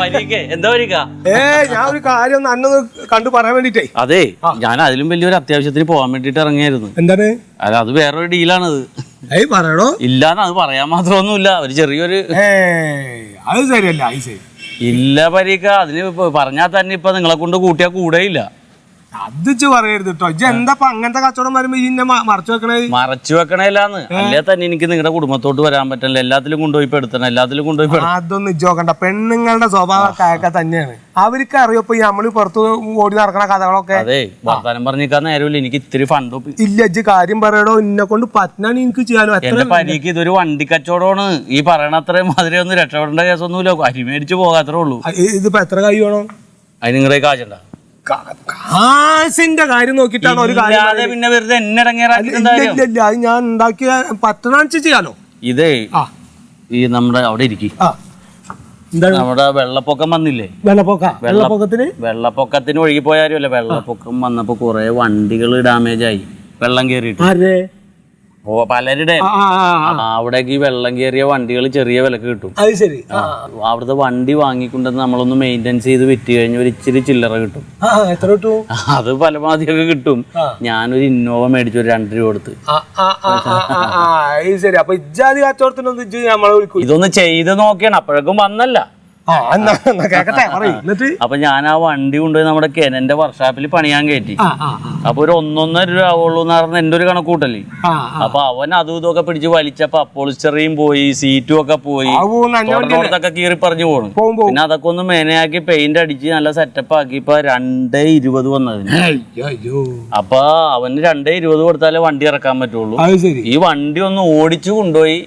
പരീക്കേ എന്താ പരീക്ക ഏ ഞാൻ ഒരു കാര്യം ഒന്ന് അന്നൊന്ന് കണ്ടു പറയാൻ വേണ്ടിട്ടേ അതെ ഞാൻ അതിലും വലിയൊരു അത്യാവശ്യത്തിന് പോകാൻ വേണ്ടിട്ട് ഇറങ്ങിയായിരുന്നു. എന്താണ്? അല്ല അത് വേറൊരു ഡീലാണത്. ഏയ് പറയണോ ഇല്ലാന്ന് അത് പറയാൻ മാത്രമൊന്നുമില്ല. ഒരു ചെറിയൊരു അത് ശരിയല്ല ഇല്ല പരീക്ക അതിന് പറഞ്ഞാൽ തന്നെ ഇപ്പൊ നിങ്ങളെ കൊണ്ട് കൂട്ടിയാ കൂടെയില്ല. അത് പറയരുത് കേട്ടോ ഇജ്ജ് എന്താ അങ്ങനത്തെ കച്ചവടം വരുമ്പോ മ- മറച്ചു വെക്കണേ? മറച്ചു വെക്കണേലാന്ന്. അല്ലേ തന്നെ എനിക്ക് നിങ്ങളുടെ കുടുംബത്തോട്ട് വരാൻ പറ്റില്ല എല്ലാത്തിലും കൊണ്ടുപോയി പെടുത്തണം. എല്ലാത്തിലും കൊണ്ടുപോയി അതൊന്നും ഇജ്ജ് നോക്കണ്ട. പെണ്ണുങ്ങളുടെ സ്വഭാവം തന്നെയാണ്. അവർക്ക് അറിയപ്പോ നമ്മൾ പുറത്ത് ഓടി നടക്കണ കഥകളൊക്കെ? അതെ വർത്താനം പറഞ്ഞിരിക്കാൻ നേരമില്ല. എനിക്ക് ഇത്തിരി ഫണ്ട് ഇല്ല ഇജ്ജ് കാര്യം പറയടോ. എന്നെ കൊണ്ട് പറ്റാണ് എനിക്ക് ചെയ്യാനോ എന്റെ പരീക്ക് ഇതൊരു വണ്ടി കച്ചവടമാണ്. ഈ പറയണ അത്രയും മാതിരി ഒന്നും രക്ഷപ്പെടേണ്ട കേസൊന്നുമില്ല. അരി മേടിച്ച് പോകാത്രേ ഉള്ളൂ. ഇതിപ്പോ എത്ര കൈ വേണം? അതിന് നിങ്ങളുടെ കാശുണ്ട കാശിന്റെ കാര്യം നോക്കിയിട്ടാണ് ഒരു കാര്യം പിന്നെ വെറുതെ എന്നെ അത് ഞാൻ ഉണ്ടാക്കിയ പത്തനാഴ്ച ചെയ്യാലോ? ഇതേ ആ. ഈ നമ്മുടെ അവിടെ ഇരിക്കും. നമ്മുടെ വെള്ളപ്പൊക്കം വന്നില്ലേ? വെള്ളപ്പൊക്ക? വെള്ളപ്പൊക്കത്തിന്? വെള്ളപ്പൊക്കത്തിന് ഒഴുകി പോയാലുമല്ല വെള്ളപ്പൊക്കം വന്നപ്പോ കുറെ വണ്ടികൾ ഡാമേജ് ആയി വെള്ളം കയറിയിട്ട് പലരുടെ. അവിടേക്ക് ഈ വെള്ളം കയറിയ വണ്ടികൾ ചെറിയ വിലക്ക് കിട്ടും. അത് ശരി. അവിടുത്തെ വണ്ടി വാങ്ങിക്കൊണ്ടെന്ന് നമ്മളൊന്ന് മെയിന്റൈൻസ് ചെയ്ത് വിറ്റ് കഴിഞ്ഞ ഒരു ഇച്ചിരി ചില്ലറ കിട്ടും. എത്ര കിട്ടും? അത് പരമാവധിയൊക്കെ കിട്ടും. ഞാനൊരു ഇന്നോവ മേടിച്ചു ഒരു രണ്ട് രൂപ കൊടുത്ത്. ശരി. അപ്പൊ ഇജ്ജാതി കച്ചവടത്തിനൊന്നും ഇജ്ജ് നമ്മളെ വിളിക്കൂ ഇതൊന്ന് ചെയ്ത് നോക്കിയാണ്. അപ്പോഴേക്കും വന്നല്ല. അപ്പൊ ഞാൻ ആ വണ്ടി കൊണ്ടുപോയി നമ്മുടെ കെനന്റെ വർക്ക്ഷോപ്പിൽ പണിയാൻ കയറ്റി അപ്പൊ ഒരു ഒന്നൊന്നര രൂപ ആവുള്ളൂ എന്ന് പറഞ്ഞ എന്റെ ഒരു കണക്കൂട്ടല്ലേ അപ്പൊ അവൻ അതും ഇതൊക്കെ പിടിച്ച് വലിച്ചപ്പോ അപ്പോളിച്ചറിയും പോയി സീറ്റും ഒക്കെ പോയി. അഞ്ഞ കീറി പറഞ്ഞു പോണു. പിന്നെ അതൊക്കെ ഒന്ന് മേനയാക്കി പെയിന്റ് അടിച്ച് നല്ല സെറ്റപ്പ് ആക്കി ഇപ്പൊ രണ്ടേ ഇരുപത് വന്നതിന്. അയ്യോ അയ്യോ അപ്പൊ അവന് രണ്ടേ ഇരുപത് കൊടുത്താലേ വണ്ടി ഇറക്കാൻ പറ്റുള്ളൂ. ഈ വണ്ടി ഒന്ന് ഓടിച്ചു കൊണ്ടുപോയി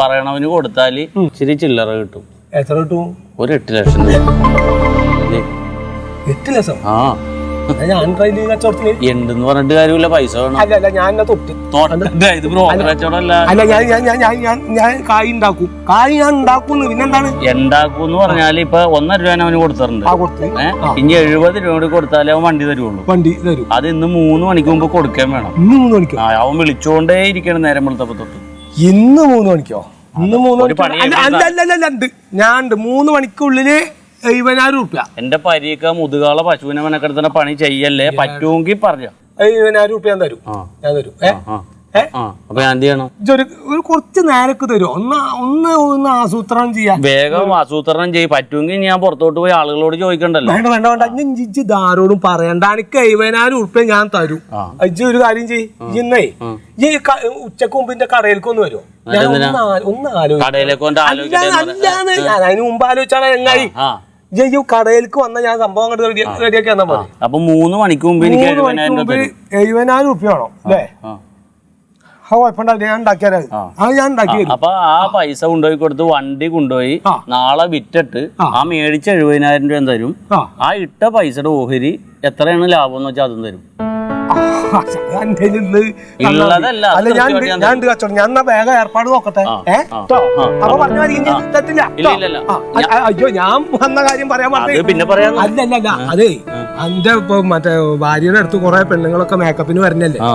പറയണവന് കൊടുത്താൽ ഇച്ചിരി ചില്ലറ കിട്ടും. എത്ര കിട്ടു? ഒരു എട്ട് ലക്ഷം എട്ട് ലക്ഷം? ആ. പറഞ്ഞിട്ട് കാര്യമില്ല പൈസ വേണം. അല്ല ഞാൻ ഞാൻ ഞാൻ ഞാൻ ഞാൻ ഞാൻ ഞാൻ കായ് ഉണ്ടാക്കും. കായ് ഞാൻ ഉണ്ടാക്കുന്നു പിന്നെന്താണ്? ഉണ്ടാക്കൂന്ന് പറഞ്ഞാൽ ഇപ്പൊ ഒന്നര രൂപ അവന് കൊടുത്തിട്ടുണ്ട്. ഇനി എഴുപത് രൂപ കൂടി കൊടുത്താലേ അവൻ വണ്ടി തരുള്ളൂ. വണ്ടി തരും. അത് ഇന്ന് മൂന്ന് മണിക്ക് മുമ്പ് കൊടുക്കാൻ വേണം. ഇന്ന് മൂന്ന് മണിക്കോ? അവൻ വിളിച്ചുകൊണ്ടേ ഇരിക്കണം നേരം വെളുത്തപ്പോ തൊട്ട്. ഇന്ന് മൂന്ന് മണിക്കോ? ഇന്ന് മൂന്ന് ഞാൻ ഉണ്ട് മൂന്ന് മണിക്കുള്ളിൽ എഴുപതിനായിരം റുപ്യ എന്റെ പരീക്ക മുതുകാളെ പശുവിനെ മെനക്കെടുത്തുന്ന പണി ചെയ്യല്ലേ? പറ്റുമെങ്കിൽ പറഞ്ഞു. എഴുപതിനായിരം റുപ്യ ഞാൻ തരും. ഞാൻ തരും. ഏ? ആ ആ. അപ്പൊ ഞാൻ എന്ത് ചെയ്യണം? ഒരു കുറച്ച് നേരക്ക് തരും ഒന്ന് ഒന്ന് ഒന്ന് ആസൂത്രണം ചെയ്യാം. വേഗം ആസൂത്രണം ചെയ്യും. പറ്റുമെങ്കിൽ ഞാൻ പുറത്തോട്ട് പോയി ആളുകളോട് ചോദിക്കണ്ടല്ലോ. വേണ്ട വേണ്ട വേണ്ട. ഞാൻ ജിജി ധാരോടും പറയണ്ട. എനിക്ക് എഴുപതിനായിരം ഉറുപ്പ ഞാൻ തരും. അജ്ജി ഒരു കാര്യം ചെയ്യ്. ഇന്നേ ഈ ഉച്ചയ്ക്ക് മുമ്പിന്റെ കടയിലേക്ക് ഒന്ന് വരുമോ ഒന്ന് ആലോചിക്കും. അതിന് മുമ്പ് ആലോചിച്ചാണ് എങ്ങായി ആ കടയിലേക്ക് വന്ന ഞാൻ സംഭവം റെഡിയാക്കി മതി. അപ്പൊ മൂന്ന് മണിക്ക് മുമ്പ് എനിക്ക് എഴുപതിനായിരം ഉറുപ്പ വേണം അല്ലേ? ആ ആ കുഴപ്പമുണ്ടാവില്ല ഞാൻ ഉണ്ടാക്കിയാലേ? മതി. അത് ഞാൻ ഉണ്ടാക്കി തരും അപ്പൊ ആ പൈസ കൊണ്ടുപോയി കൊടുത്ത് വണ്ടി കൊണ്ടുപോയി ആ. നാളെ വിറ്റിട്ട് ആ. മേടിച്ച എഴുപതിനായിരം രൂപ തരും. ആ. ആ ഇട്ട പൈസയുടെ ഓഹരി എത്രയാണ് ലാഭം എന്ന് വെച്ചാൽ അതും തരും. ആ, ഞാൻ ഉള്ളതല്ല, അല്ല ഞാൻ ഞാൻ ഞാൻ കച്ചവടം ഞാൻ എന്നാ വേഗം ഏർപ്പാട് നോക്കട്ടെ? ആ, ഏ? ആ, ട്ടോ. ആ, അപ്പൊ പറഞ്ഞ മാതിരി ഇനി തെറ്റില്ല ഇല്ല, ട്ടോ. ഇല്ല, ഇല്ല. ആ, അ- അയ്യോ ഞാൻ വന്ന കാര്യം പറയാൻ അത് പറഞ്ഞു പിന്നെ പറയാന്ന് അല്ല അല്ല അല്ല അതേ. എന്റെ ഇപ്പൊ മറ്റേ ഭാര്യയുടെ അടുത്ത് കുറെ പെണ്ണുങ്ങളൊക്കെ മേക്കപ്പിന് വരണല്ലേ ആ.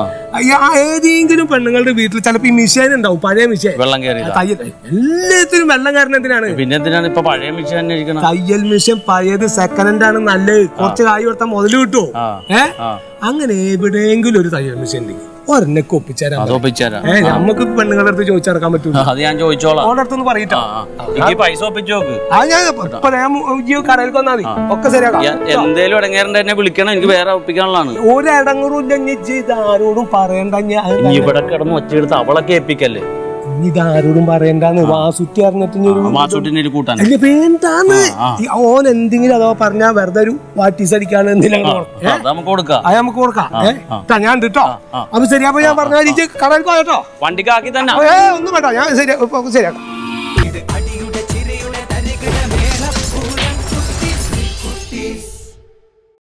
ഏതെങ്കിലും പെണ്ണുങ്ങളുടെ വീട്ടിൽ ചിലപ്പോ ഈ മിഷേൻ ഉണ്ടാവും പഴയ മിഷേൻ വെള്ളം കയറി തയ്യൽ എല്ലാത്തിനും വെള്ളം കാരണം എന്തിനാണ്? പിന്നെ എന്തിനാണ് ഇപ്പൊ പഴയ മിഷേൻ തയ്യൽ മിഷൻ പഴയത് സെക്കൻഡ് ഹാൻഡ് ആണ് നല്ലത്. കുറച്ച് കായ് കൊടുത്താൽ മുതൽ കിട്ടുമോ ഏ? അങ്ങനെ എവിടെയെങ്കിലും ഒരു തയ്യൽ മിഷൻ ഉണ്ടെങ്കിൽ ഒരെണ്ണൊക്കെ ഒപ്പിച്ചുതരാം ഏ നമുക്ക് പെണ്ണുങ്ങളുടെ അടുത്ത് ചോദിച്ചടക്കാൻ പറ്റൂല. അത് ഞാൻ ചോദിച്ചോളാം. ഓടെ അടുത്തൊന്ന് പറയട്ടോ. പൈസ ഒപ്പിച്ചു നോക്ക്. അത് ഞാൻ ഇപ്പൊ ഞാൻ ഈ കടയിലേക്ക് മതി. ഒക്കെ ശരിയാക്കാം. എന്തേലും ഇടങ്ങേറിന്റെ എന്നെ വിളിക്കണം. എനിക്ക് വേറെ ഒപ്പിക്കാനുള്ളതാണ്. ഒരിടങ്ങറും ഇല്ല ഇതാരോടും പറയണ്ട ഇനി ഇവിടെ കിടന്ന് ഒച്ചയെടുത്ത് അവളൊക്കെ ഏൽപ്പിക്കല്ലേ? ഇനി ഇതാരോടും പറയണ്ടാന്ന്. വാസുറ്റി അറിഞ്ഞിട്ട് കൂട്ടാൻ. വേണ്ടാന്ന്. ഓൻ എന്തെങ്കിലും അതോ പറഞ്ഞാ വെറുതെ ഒരു വാട്ടീസ് അടിക്കാണ് എന്തെങ്കിലും അത് നമുക്ക് കൊടുക്കാം. ഞാൻ കേട്ടോ. അപ്പൊ ശരിയാ ഞാൻ പറഞ്ഞ കടയിൽ പോയട്ടോ വണ്ടിക്കാക്കി തന്നെ. ഒന്നും വേണ്ട. ഞാൻ ശരി ശരിയാക്കാം.